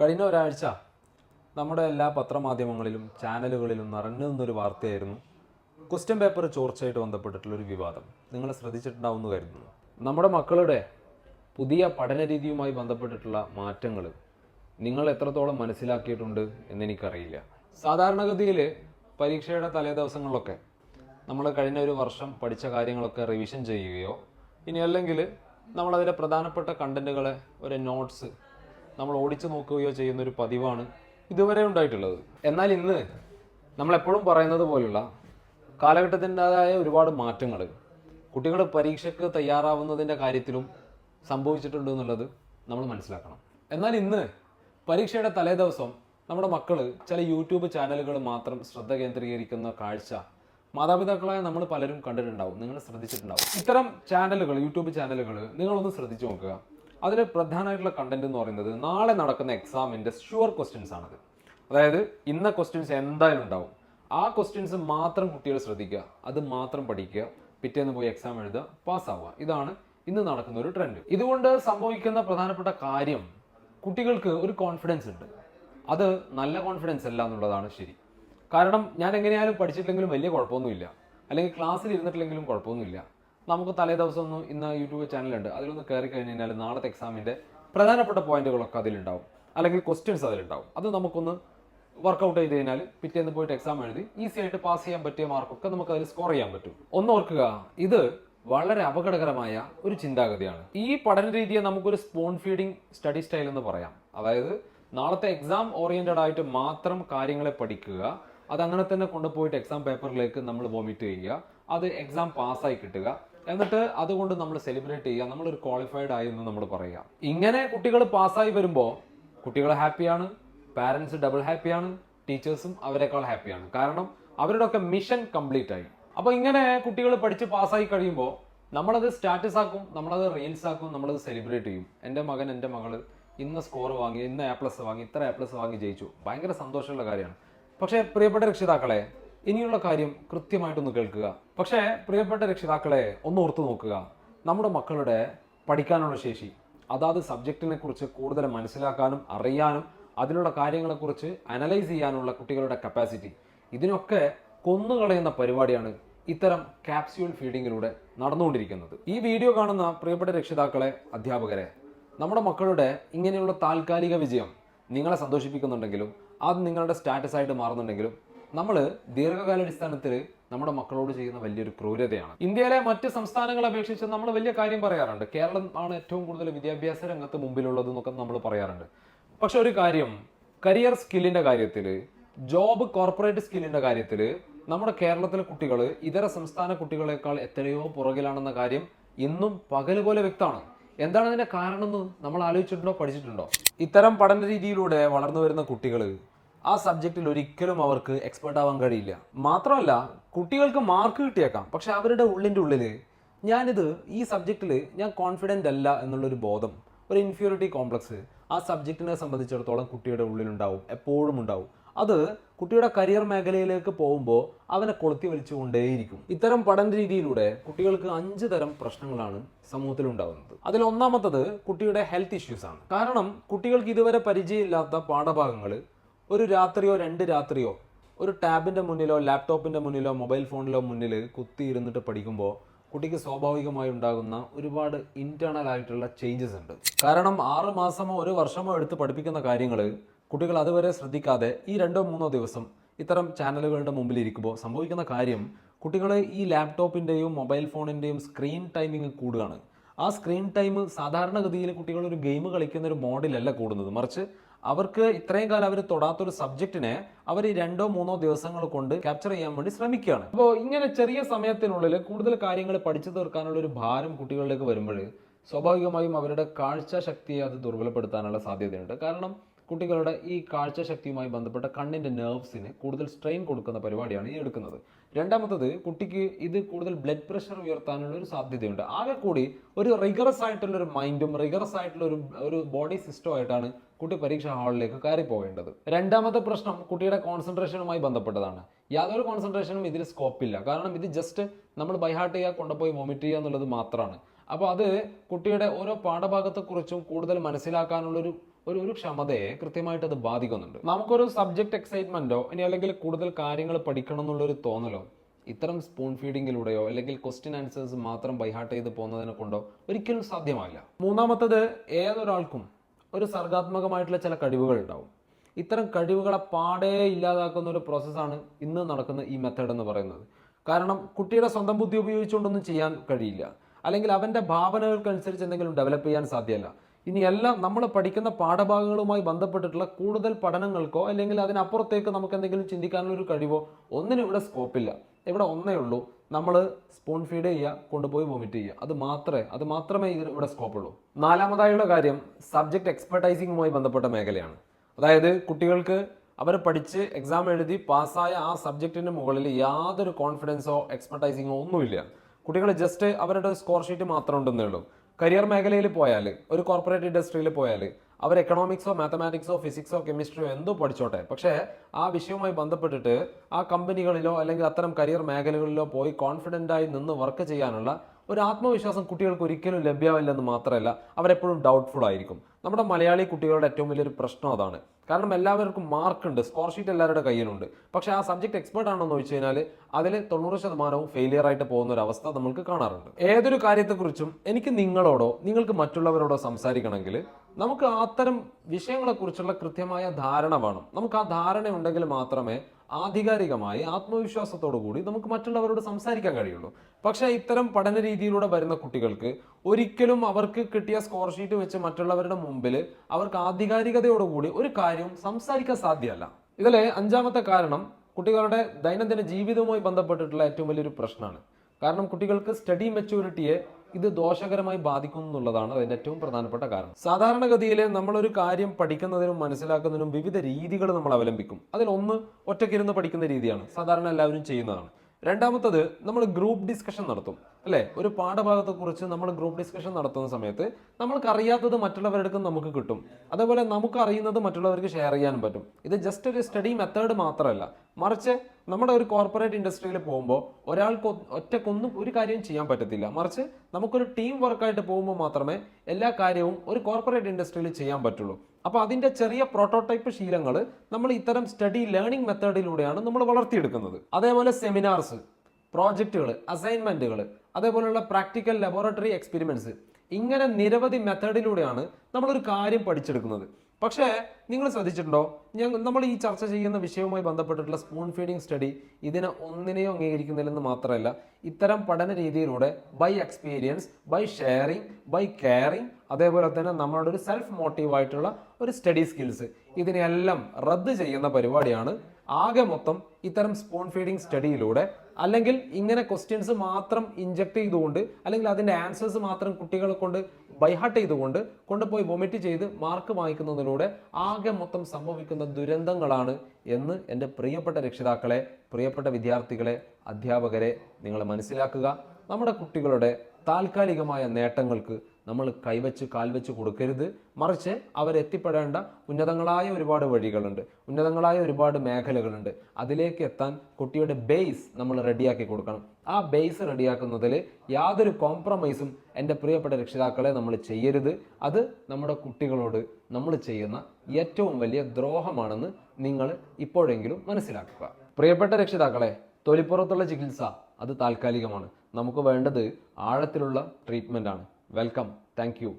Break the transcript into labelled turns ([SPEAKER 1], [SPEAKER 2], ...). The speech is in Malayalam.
[SPEAKER 1] കഴിഞ്ഞ ഒരാഴ്ച നമ്മുടെ എല്ലാ പത്രമാധ്യമങ്ങളിലും ചാനലുകളിലും നിറഞ്ഞു നിന്നൊരു വാർത്തയായിരുന്നു. ക്വസ്റ്റ്യൻ പേപ്പർ ചോർച്ചയായിട്ട് ബന്ധപ്പെട്ടിട്ടുള്ള ഒരു വിവാദം. നിങ്ങൾ ശ്രദ്ധിച്ചിട്ടുണ്ടാവുമെന്ന് കരുതുന്നു. നമ്മുടെ മക്കളുടെ പുതിയ പഠന രീതിയുമായി ബന്ധപ്പെട്ടിട്ടുള്ള മാറ്റങ്ങൾ നിങ്ങൾ എത്രത്തോളം മനസ്സിലാക്കിയിട്ടുണ്ട് എന്നെനിക്കറിയില്ല. സാധാരണഗതിയിൽ പരീക്ഷയുടെ തലേ ദിവസങ്ങളിലൊക്കെ നമ്മൾ കഴിഞ്ഞ ഒരു വർഷം പഠിച്ച കാര്യങ്ങളൊക്കെ റിവിഷൻ ചെയ്യുകയോ ഇനി അല്ലെങ്കിൽ നമ്മളതിലെ പ്രധാനപ്പെട്ട കണ്ടന്റുകളെ ഒരു നോട്ട്സ് നമ്മൾ ഓടിച്ചു നോക്കുകയോ ചെയ്യുന്ന ഒരു പതിവാണ് ഇതുവരെ ഉണ്ടായിട്ടുള്ളത്. എന്നാൽ ഇന്ന് നമ്മളെപ്പോഴും പറയുന്നത് പോലുള്ള കാലഘട്ടത്തിന്റെതായ ഒരുപാട് മാറ്റങ്ങൾ കുട്ടികൾ പരീക്ഷയ്ക്ക് തയ്യാറാവുന്നതിന്റെ കാര്യത്തിലും സംഭവിച്ചിട്ടുണ്ട് എന്നുള്ളത് നമ്മൾ മനസ്സിലാക്കണം. എന്നാൽ ഇന്ന് പരീക്ഷയുടെ തലേ ദിവസം നമ്മുടെ മക്കൾ ചില യൂട്യൂബ് ചാനലുകൾ മാത്രം ശ്രദ്ധ കേന്ദ്രീകരിക്കുന്ന കാഴ്ച മാതാപിതാക്കളായ നമ്മൾ പലരും കണ്ടിട്ടുണ്ടാവും നിങ്ങൾ ശ്രദ്ധിച്ചിട്ടുണ്ടാവും. ഇത്തരം ചാനലുകൾ യൂട്യൂബ് ചാനലുകൾ നിങ്ങളൊന്ന് ശ്രദ്ധിച്ചു നോക്കുക. അതിൽ പ്രധാനമായിട്ടുള്ള കണ്ടന്റ് എന്ന് പറയുന്നത് നാളെ നടക്കുന്ന എക്സാമിന്റെ ഷുവർ ക്വസ്റ്റ്യൻസ് ആണത്. അതായത് ഇന്ന ക്വസ്റ്റ്യൻസ് എന്തായാലും ഉണ്ടാവും. ആ ക്വസ്റ്റ്യൻസ് മാത്രം കുട്ടികൾ ശ്രദ്ധിക്കുക. അത് മാത്രം പഠിക്കുക. പിറ്റേന്ന് പോയി എക്സാം എഴുതുക പാസ്സാവുക ഇതാണ് ഇന്ന് നടക്കുന്ന ഒരു ട്രെൻഡ് ഇതുകൊണ്ട് സംഭവിക്കുന്ന പ്രധാനപ്പെട്ട കാര്യം കുട്ടികൾക്ക് ഒരു കോൺഫിഡൻസ് ഉണ്ട്. അത് നല്ല കോൺഫിഡൻസ് അല്ല എന്നുള്ളതാണ് ശരി. കാരണം ഞാൻ എങ്ങനെയാലും പഠിച്ചിട്ടില്ലെങ്കിലും വലിയ കുഴപ്പമൊന്നുമില്ല. അല്ലെങ്കിൽ ക്ലാസ്സിൽ ഇരുന്നിട്ടില്ലെങ്കിലും കുഴപ്പമൊന്നുമില്ല. നമുക്ക് തലേ ദിവസം ഒന്ന് ഇന്ന് യൂട്യൂബ് ചാനലുണ്ട്. അതിലൊന്ന് കയറി കഴിഞ്ഞ് കഴിഞ്ഞാൽ നാളത്തെ എക്സാമിന്റെ പ്രധാനപ്പെട്ട പോയിന്റുകളൊക്കെ അതിലുണ്ടാവും. അല്ലെങ്കിൽ ക്വസ്റ്റ്യൻസ് അതിലുണ്ടാവും. അത് നമുക്കൊന്ന് വർക്കൗട്ട് ചെയ്ത് കഴിഞ്ഞാൽ പിറ്റേന്ന് പോയിട്ട് എക്സാം എഴുതി ഈസി ആയിട്ട് പാസ് ചെയ്യാൻ പറ്റിയ മാർക്കൊക്കെ നമുക്ക് അതിൽ സ്കോർ ചെയ്യാൻ പറ്റും. ഒന്ന് ഓർക്കുക ഇത് വളരെ അപകടകരമായ ഒരു ചിന്താഗതിയാണ്. ഈ പഠന രീതിയെ നമുക്കൊരു സ്പോൺ ഫീഡിംഗ് സ്റ്റഡി സ്റ്റൈൽ എന്ന് പറയാം. അതായത് നാളത്തെ എക്സാം ഓറിയന്റഡ് ആയിട്ട് മാത്രം കാര്യങ്ങളെ പഠിക്കുക അതങ്ങനെ തന്നെ കൊണ്ടുപോയിട്ട് എക്സാം പേപ്പറിലേക്ക് നമ്മൾ വോമിറ്റ് ചെയ്യുക അത് എക്സാം പാസ്സായി കിട്ടുക എന്നിട്ട് അതുകൊണ്ട് നമ്മൾ സെലിബ്രേറ്റ് ചെയ്യുക. ഒരു ക്വാളിഫൈഡ് ആയി എന്ന് നമ്മൾ പറയുക. ഇങ്ങനെ കുട്ടികൾ പാസ്സായി വരുമ്പോൾ കുട്ടികൾ ഹാപ്പിയാണ് പാരൻസ് ഡബിൾ ഹാപ്പിയാണ് ടീച്ചേഴ്സും അവരെക്കാൾ ഹാപ്പിയാണ് കാരണം അവരുടെ ഒക്കെ മിഷൻ കംപ്ലീറ്റ് ആയി. അപ്പോൾ ഇങ്ങനെ കുട്ടികൾ പഠിച്ച് പാസ്സായി കഴിയുമ്പോൾ നമ്മളത് സ്റ്റാറ്റസ് ആക്കും നമ്മളത് റീൽസ് ആക്കും നമ്മളത് സെലിബ്രേറ്റ് ചെയ്യും. എന്റെ മകൻ എന്റെ മകൾ ഇന്ന സ്കോർ വാങ്ങി ഇന്ന് എ പ്ലസ് വാങ്ങി ഇത്ര എ പ്ലസ് വാങ്ങി ജയിച്ചു. ഭയങ്കര സന്തോഷമുള്ള കാര്യമാണ്. പക്ഷേ പ്രിയപ്പെട്ട രക്ഷിതാക്കളെ ഇനിയുള്ള കാര്യം കൃത്യമായിട്ടൊന്ന് കേൾക്കുക. പക്ഷേ പ്രിയപ്പെട്ട രക്ഷിതാക്കളെ ഒന്ന് ഓർത്തു നോക്കുക. നമ്മുടെ മക്കളുടെ പഠിക്കാനുള്ള ശേഷി അതാത് സബ്ജക്റ്റിനെ കുറിച്ച് കൂടുതൽ മനസ്സിലാക്കാനും അറിയാനും അതിനുള്ള കാര്യങ്ങളെക്കുറിച്ച് അനലൈസ് ചെയ്യാനുള്ള കുട്ടികളുടെ കപ്പാസിറ്റി ഇതിനൊക്കെ കൊന്നുകളയുന്ന പരിപാടിയാണ് ഇത്തരം ക്യാപ്സ്യൂൾ ഫീഡിങ്ങിലൂടെ നടന്നുകൊണ്ടിരിക്കുന്നത്. ഈ വീഡിയോ കാണുന്ന പ്രിയപ്പെട്ട രക്ഷിതാക്കളെ അധ്യാപകരെ നമ്മുടെ മക്കളുടെ ഇങ്ങനെയുള്ള താൽക്കാലിക വിജയം നിങ്ങളെ സന്തോഷിപ്പിക്കുന്നുണ്ടെങ്കിലും അത് നിങ്ങളുടെ സ്റ്റാറ്റസ് ആയിട്ട് മാറുന്നുണ്ടെങ്കിലും നമ്മൾ ദീർഘകാലാടിസ്ഥാനത്തിൽ നമ്മുടെ മക്കളോട് ചെയ്യുന്ന വലിയൊരു ക്രൂരതയാണ്. ഇന്ത്യയിലെ മറ്റ് സംസ്ഥാനങ്ങളെ അപേക്ഷിച്ച് നമ്മൾ വലിയ കാര്യം പറയാറുണ്ട്. കേരളം ആണ് ഏറ്റവും കൂടുതൽ വിദ്യാഭ്യാസ രംഗത്ത് മുമ്പിലുള്ളത് എന്നൊക്കെ നമ്മൾ പറയാറുണ്ട്. പക്ഷെ ഒരു കാര്യം കരിയർ സ്കില്ലിന്റെ കാര്യത്തിൽ ജോബ് കോർപ്പറേറ്റ് സ്കില്ലിന്റെ കാര്യത്തിൽ നമ്മുടെ കേരളത്തിലെ കുട്ടികൾ ഇതര സംസ്ഥാന കുട്ടികളെക്കാൾ എത്രയോ പുറകിലാണെന്ന കാര്യം ഇന്നും പകൽ പോലെ വ്യക്തമാണ്. എന്താണ് അതിന്റെ കാരണം എന്ന് നമ്മൾ ആലോചിച്ചിട്ടുണ്ടോ? പഠിച്ചിട്ടുണ്ടോ? ഇത്തരം പഠന രീതിയിലൂടെ വളർന്നു വരുന്ന കുട്ടികൾ ആ സബ്ജക്റ്റിൽ ഒരിക്കലും അവർക്ക് എക്സ്പേർട്ട് ആവാൻ കഴിയില്ല. മാത്രമല്ല കുട്ടികൾക്ക് മാർക്ക് കിട്ടിയേക്കാം. പക്ഷെ അവരുടെ ഉള്ളിന്റെ ഉള്ളിൽ ഞാനിത് ഈ സബ്ജക്റ്റിൽ ഞാൻ കോൺഫിഡന്റ് അല്ല എന്നുള്ളൊരു ബോധം ഒരു ഇൻഫ്യൂരിറ്റി കോംപ്ലക്സ് ആ സബ്ജക്റ്റിനെ സംബന്ധിച്ചിടത്തോളം കുട്ടിയുടെ ഉള്ളിലുണ്ടാവും എപ്പോഴും ഉണ്ടാവും. അത് കുട്ടിയുടെ കരിയർ മേഖലയിലേക്ക് പോകുമ്പോൾ അവനെ കൊളുത്തി വലിച്ചുകൊണ്ടേയിരിക്കും. ഇത്തരം പഠന രീതിയിലൂടെ കുട്ടികൾക്ക് അഞ്ച് തരം പ്രശ്നങ്ങളാണ് സമൂഹത്തിൽ ഉണ്ടാകുന്നത് അതിൽ ഒന്നാമത്തത് കുട്ടിയുടെ ഹെൽത്ത് ഇഷ്യൂസ് ആണ്. കാരണം കുട്ടികൾക്ക് ഇതുവരെ പരിചയമില്ലാത്ത പാഠഭാഗങ്ങൾ ഒരു രാത്രിയോ രണ്ട് രാത്രിയോ ഒരു ടാബിന്റെ മുന്നിലോ ലാപ്ടോപ്പിന്റെ മുന്നിലോ മൊബൈൽ ഫോണിലോ മുന്നിൽ കുത്തി ഇരുന്നിട്ട് പഠിക്കുമ്പോൾ കുട്ടിക്ക് സ്വാഭാവികമായി ഉണ്ടാകുന്ന ഒരുപാട് ഇന്റേർണൽ ആയിട്ടുള്ള ചേഞ്ചസ് ഉണ്ട്. കാരണം ആറ് മാസമോ ഒരു വർഷമോ എടുത്ത് പഠിപ്പിക്കുന്ന കാര്യങ്ങൾ കുട്ടികൾ അതുവരെ ശ്രദ്ധിക്കാതെ ഈ രണ്ടോ മൂന്നോ ദിവസം ഇത്തരം ചാനലുകളുടെ മുമ്പിൽ ഇരിക്കുമ്പോൾ സംഭവിക്കുന്ന കാര്യം കുട്ടികൾ ഈ ലാപ്ടോപ്പിന്റെയും മൊബൈൽ ഫോണിന്റെയും സ്ക്രീൻ ടൈമിങ് കൂടുകയാണ് ആ സ്ക്രീൻ ടൈം സാധാരണഗതിയിൽ കുട്ടികൾ ഒരു ഗെയിം കളിക്കുന്ന ഒരു മോഡിലല്ല കൂടുന്നത്. മറിച്ച് അവർക്ക് ഇത്രയും കാലം അവർ തൊടാത്തൊരു സബ്ജക്റ്റിനെ അവർ ഈ രണ്ടോ മൂന്നോ ദിവസങ്ങൾ കൊണ്ട് ക്യാപ്ചർ ചെയ്യാൻ വേണ്ടി ശ്രമിക്കുകയാണ്. അപ്പോൾ ഇങ്ങനെ ചെറിയ സമയത്തിനുള്ളിൽ കൂടുതൽ കാര്യങ്ങൾ പഠിച്ചു തീർക്കാനുള്ള ഒരു ഭാരം കുട്ടികളിലേക്ക് വരുമ്പോൾ സ്വാഭാവികമായും അവരുടെ കാഴ്ച ശക്തിയെ അത് ദുർബലപ്പെടുത്താനുള്ള സാധ്യതയുണ്ട്. കാരണം കുട്ടികളുടെ ഈ കാഴ്ച ശക്തിയുമായി ബന്ധപ്പെട്ട കണ്ണിന്റെ നെർവ്സിന് കൂടുതൽ സ്ട്രെയിൻ കൊടുക്കുന്ന പരിപാടിയാണ് ഈ എടുക്കുന്നത്. രണ്ടാമത്തത് കുട്ടിക്ക് ഇത് കൂടുതൽ ബ്ലഡ് പ്രഷർ ഉയർത്താനുള്ള ഒരു സാധ്യതയുണ്ട്. ആകെ കൂടി ഒരു റിഗറസ് ആയിട്ടുള്ള ഒരു മൈൻഡും റിഗറസ് ആയിട്ടുള്ള ഒരു ഒരു ബോഡി സിസ്റ്റം ആയിട്ടാണ് കുട്ടി പരീക്ഷാ ഹാളിലേക്ക് കയറി പോകേണ്ടത് രണ്ടാമത്തെ പ്രശ്നം കുട്ടിയുടെ കോൺസെൻട്രേഷനുമായി ബന്ധപ്പെട്ടതാണ്. യാതൊരു കോൺസെൻട്രേഷനും ഇതിൽ സ്കോപ്പില്ല കാരണം ഇത് ജസ്റ്റ് നമ്മൾ ബൈഹാർട്ട് ചെയ്യുക കൊണ്ടുപോയി വോമിറ്റ് ചെയ്യുക എന്നുള്ളത് മാത്രമാണ്. അപ്പോൾ അത് കുട്ടിയുടെ ഓരോ പാഠഭാഗത്തെക്കുറിച്ചും കൂടുതൽ മനസ്സിലാക്കാനുള്ളൊരു ഒരു ഒരു ക്ഷമതയെ കൃത്യമായിട്ട് അത് ബാധിക്കുന്നുണ്ട്. നമുക്കൊരു സബ്ജക്ട് എക്സൈറ്റ്മെന്റോ ഇനി അല്ലെങ്കിൽ കൂടുതൽ കാര്യങ്ങൾ പഠിക്കണം എന്നുള്ളൊരു തോന്നലോ ഇത്തരം സ്പൂൺ ഫീഡിങ്ങിലൂടെയോ അല്ലെങ്കിൽ ക്വസ്റ്റ്യൻ ആൻസേഴ്സ് മാത്രം ബൈഹാർട്ട് ചെയ്ത് പോകുന്നതിനെ കൊണ്ടോ ഒരിക്കലും സാധ്യമല്ല. മൂന്നാമത്തത് ഏതൊരാൾക്കും ഒരു സർഗാത്മകമായിട്ടുള്ള ചില കഴിവുകൾ ഉണ്ടാവും. ഇത്തരം കഴിവുകളെ പാടേ ഇല്ലാതാക്കുന്ന ഒരു പ്രോസസ്സാണ് ഇന്ന് നടക്കുന്ന ഈ മെത്തേഡ് എന്ന് പറയുന്നത്. കാരണം കുട്ടിയുടെ സ്വന്തം ബുദ്ധി ഉപയോഗിച്ചുകൊണ്ടൊന്നും ചെയ്യാൻ കഴിയില്ല. അല്ലെങ്കിൽ അവന്റെ ഭാവനകൾക്കനുസരിച്ച് എന്തെങ്കിലും ഡെവലപ്പ് ചെയ്യാൻ സാധ്യമല്ല. ഇനി എല്ലാം നമ്മൾ പഠിക്കുന്ന പാഠഭാഗങ്ങളുമായി ബന്ധപ്പെട്ടിട്ടുള്ള കൂടുതൽ പഠനങ്ങൾക്കോ അല്ലെങ്കിൽ അതിനപ്പുറത്തേക്ക് നമുക്ക് എന്തെങ്കിലും ചിന്തിക്കാനുള്ള ഒരു കഴിവോ ഒന്നിനും ഇവിടെ സ്കോപ്പില്ല ഇവിടെ ഒന്നേ ഉള്ളൂ. നമ്മൾ സ്പൂൺ ഫീഡ് ചെയ്യുക കൊണ്ടുപോയി വോമിറ്റ് ചെയ്യുക. അത് മാത്രമേ അത് മാത്രമേ ഇവിടെ സ്കോപ്പുള്ളൂ നാലാമതായുള്ള കാര്യം സബ്ജക്ട് എക്സ്പെർട്ടൈസിങ്ങുമായി ബന്ധപ്പെട്ട മേഖലയാണ്. അതായത് കുട്ടികൾക്ക് അവർ പഠിച്ച് എക്സാം എഴുതി പാസ്സായ ആ സബ്ജക്റ്റിന് മുകളിൽ യാതൊരു കോൺഫിഡൻസോ എക്സ്പെർട്ടൈസിങ്ങോ ഒന്നുമില്ല. കുട്ടികൾ ജസ്റ്റ് അവരുടെ സ്കോർ ഷീറ്റ് മാത്രം ഉണ്ടെന്നേ ഉള്ളൂ കരിയർ മേഖലയിൽ പോയാൽ ഒരു കോർപ്പറേറ്റ് ഇൻഡസ്ട്രിയിൽ പോയാൽ അവർ എക്കണോമിക്സോ മാത്തമാറ്റിക്സോ ഫിസിക്സോ കെമിസ്ട്രിയോ എന്തോ പഠിച്ചോട്ടെ. പക്ഷേ ആ വിഷയവുമായി ബന്ധപ്പെട്ടിട്ട് ആ കമ്പനികളിലോ അല്ലെങ്കിൽ അത്തരം കരിയർ മേഖലകളിലോ പോയി കോൺഫിഡന്റായി നിന്ന് വർക്ക് ചെയ്യാനുള്ള ഒരു ആത്മവിശ്വാസം കുട്ടികൾക്ക് ഒരിക്കലും ലഭ്യമാവില്ലെന്ന് മാത്രമല്ല അവരെപ്പോഴും ഡൗട്ട്ഫുൾ ആയിരിക്കും. നമ്മുടെ മലയാളി കുട്ടികളുടെ ഏറ്റവും വലിയൊരു പ്രശ്നം അതാണ്. കാരണം എല്ലാവർക്കും മാർക്ക് ഉണ്ട് സ്കോർ ഷീറ്റ് എല്ലാവരുടെ കയ്യിലുണ്ട്. പക്ഷേ ആ സബ്ജക്ട് എക്സ്പേർട്ട് ആണെന്ന് ചോദിച്ചു കഴിഞ്ഞാൽ അതിൽ തൊണ്ണൂറ് ശതമാനവും ഫെയിലിയർ ആയിട്ട് പോകുന്ന ഒരു അവസ്ഥ നമുക്ക് കാണാറുണ്ട്. ഏതൊരു കാര്യത്തെക്കുറിച്ചും എനിക്ക് നിങ്ങളോടോ നിങ്ങൾക്ക് മറ്റുള്ളവരോടോ സംസാരിക്കണമെങ്കിൽ നമുക്ക് അത്തരം വിഷയങ്ങളെക്കുറിച്ചുള്ള കൃത്യമായ ധാരണ വേണം. നമുക്ക് ആ ധാരണ ഉണ്ടെങ്കിൽ മാത്രമേ ആധികാരികമായി ആത്മവിശ്വാസത്തോടു കൂടി നമുക്ക് മറ്റുള്ളവരോട് സംസാരിക്കാൻ കഴിയുള്ളൂ. പക്ഷേ ഇത്തരം പഠന രീതിയിലൂടെ വരുന്ന കുട്ടികൾക്ക് ഒരിക്കലും അവർക്ക് കിട്ടിയ സ്കോർ ഷീറ്റ് വെച്ച് മറ്റുള്ളവരുടെ മുമ്പിൽ അവർക്ക് ആധികാരികതയോടുകൂടി ഒരു കാര്യവും സംസാരിക്കാൻ സാധ്യമല്ല. ഇതിലെ അഞ്ചാമത്തെ കാരണം കുട്ടികളുടെ ദൈനംദിന ജീവിതവുമായി ബന്ധപ്പെട്ടിട്ടുള്ള ഏറ്റവും വലിയൊരു പ്രശ്നമാണ്. കാരണം കുട്ടികൾക്ക് സ്റ്റഡി മെച്യൂരിറ്റിയെ ഇത് ദോഷകരമായി ബാധിക്കുന്നു എന്നുള്ളതാണ് അതിന്റെ ഏറ്റവും പ്രധാനപ്പെട്ട കാരണം. സാധാരണഗതിയിൽ നമ്മളൊരു കാര്യം പഠിക്കുന്നതിനും മനസ്സിലാക്കുന്നതിനും വിവിധ രീതികൾ നമ്മൾ അവലംബിക്കും. അതിൽ ഒന്ന് ഒറ്റയ്ക്കിരുന്ന് പഠിക്കുന്ന രീതിയാണ്. സാധാരണ എല്ലാവരും ചെയ്യുന്നതാണ്. രണ്ടാമത്തത് നമ്മൾ ഗ്രൂപ്പ് ഡിസ്കഷൻ നടത്തും അല്ലേ? ഒരു പാഠഭാഗത്തെക്കുറിച്ച് നമ്മൾ ഗ്രൂപ്പ് ഡിസ്കഷൻ നടത്തുന്ന സമയത്ത് നമ്മൾക്ക് അറിയാത്തത് മറ്റുള്ളവരുടെ അടുക്കും നമുക്ക് കിട്ടും. അതേപോലെ നമുക്ക് അറിയുന്നത് മറ്റുള്ളവർക്ക് ഷെയർ ചെയ്യാനും പറ്റും. ഇത് ജസ്റ്റ് ഒരു സ്റ്റഡി മെത്തേഡ് മാത്രമല്ല. മറിച്ച് നമ്മുടെ ഒരു കോർപ്പറേറ്റ് ഇൻഡസ്ട്രിയിൽ പോകുമ്പോൾ ഒരാൾക്ക് ഒറ്റക്കൊന്നും ഒരു കാര്യം ചെയ്യാൻ പറ്റത്തില്ല. മറിച്ച് നമുക്കൊരു ടീം വർക്കായിട്ട് പോകുമ്പോൾ മാത്രമേ എല്ലാ കാര്യവും ഒരു കോർപ്പറേറ്റ് ഇൻഡസ്ട്രിയിൽ ചെയ്യാൻ പറ്റുള്ളൂ. അപ്പോൾ അതിന്റെ ചെറിയ പ്രോട്ടോടൈപ്പ് ശീലങ്ങൾ നമ്മൾ ഇത്തരം സ്റ്റഡി ലേണിംഗ് മെത്തേഡിലൂടെയാണ് നമ്മൾ വളർത്തിയെടുക്കുന്നത്. അതേപോലെ സെമിനാർസ് പ്രോജക്റ്റുകൾ അസൈൻമെന്റുകൾ അതേപോലെയുള്ള പ്രാക്ടിക്കൽ ലബോറട്ടറി എക്സ്പെരിമെന്റ്സ് ഇങ്ങനെ നിരവധി മെത്തേഡിലൂടെയാണ് നമ്മളൊരു കാര്യം പഠിച്ചെടുക്കുന്നത്. പക്ഷേ നിങ്ങൾ ശ്രദ്ധിച്ചിട്ടുണ്ടോ? ഞങ്ങൾ നമ്മൾ ഈ ചർച്ച ചെയ്യുന്ന വിഷയവുമായി ബന്ധപ്പെട്ടിട്ടുള്ള സ്പൂൺ ഫീഡിംഗ് സ്റ്റഡി ഇതിനെ ഒന്നിനെയും അംഗീകരിക്കുന്നില്ലെന്ന് മാത്രമല്ല ഇത്തരം പഠന രീതിയിലൂടെ by experience by sharing by caring അതേപോലെ തന്നെ നമ്മളുടെ ഒരു സെൽഫ് മോട്ടീവായിട്ടുള്ള ഒരു സ്റ്റഡി സ്കിൽസ് ഇതിനെല്ലാം റദ്ദ് ചെയ്യുന്ന പരിപാടിയാണ് ആകെ മൊത്തം ഇത്തരം സ്പൂൺ ഫീഡിംഗ് സ്റ്റഡിയിലൂടെ അല്ലെങ്കിൽ ഇങ്ങനെ ക്വസ്റ്റ്യൻസ് മാത്രം ഇഞ്ചക്ട് ചെയ്തുകൊണ്ട് അല്ലെങ്കിൽ അതിന്റെ ആൻസേഴ്സ് മാത്രം കുട്ടികളെ കൊണ്ട് ബൈഹാർട്ട് ചെയ്തുകൊണ്ട് കൊണ്ടുപോയി വൊമിറ്റ് ചെയ്ത് മാർക്ക് വാങ്ങിക്കുന്നതിലൂടെ ആകെ മൊത്തം സംഭവിക്കുന്ന ദുരന്തങ്ങളാണ് എന്ന് എന്റെ പ്രിയപ്പെട്ട രക്ഷിതാക്കളെ പ്രിയപ്പെട്ട വിദ്യാർത്ഥികളെ അധ്യാപകരെ നിങ്ങൾ മനസ്സിലാക്കുക. നമ്മുടെ കുട്ടികളുടെ താൽക്കാലികമായ നേട്ടങ്ങൾക്ക് നമ്മൾ കൈവച്ച് കാൽവെച്ച് കൊടുക്കരുത്. മറിച്ച് അവരെത്തിപ്പെടേണ്ട ഉന്നതങ്ങളായ ഒരുപാട് വഴികളുണ്ട്. ഉന്നതങ്ങളായ ഒരുപാട് മേഖലകളുണ്ട്. അതിലേക്ക് എത്താൻ കുട്ടിയുടെ ബേസ് നമ്മൾ റെഡിയാക്കി കൊടുക്കണം. ആ ബേസ് റെഡിയാക്കുന്നതിൽ യാതൊരു കോംപ്രമൈസും എന്റെ പ്രിയപ്പെട്ട രക്ഷിതാക്കളെ നമ്മൾ ചെയ്യരുത്. അത് നമ്മുടെ കുട്ടികളോട് നമ്മൾ ചെയ്യുന്ന ഏറ്റവും വലിയ ദ്രോഹമാണെന്ന് നിങ്ങൾ ഇപ്പോഴെങ്കിലും മനസ്സിലാക്കുക. പ്രിയപ്പെട്ട രക്ഷിതാക്കളെ തൊലിപ്പുറത്തുള്ള ചികിത്സ അത് താൽക്കാലികമാണ്. നമുക്ക് വേണ്ടത് ആഴത്തിലുള്ള ട്രീറ്റ്മെന്റ് ആണ്. Welcome. Thank you.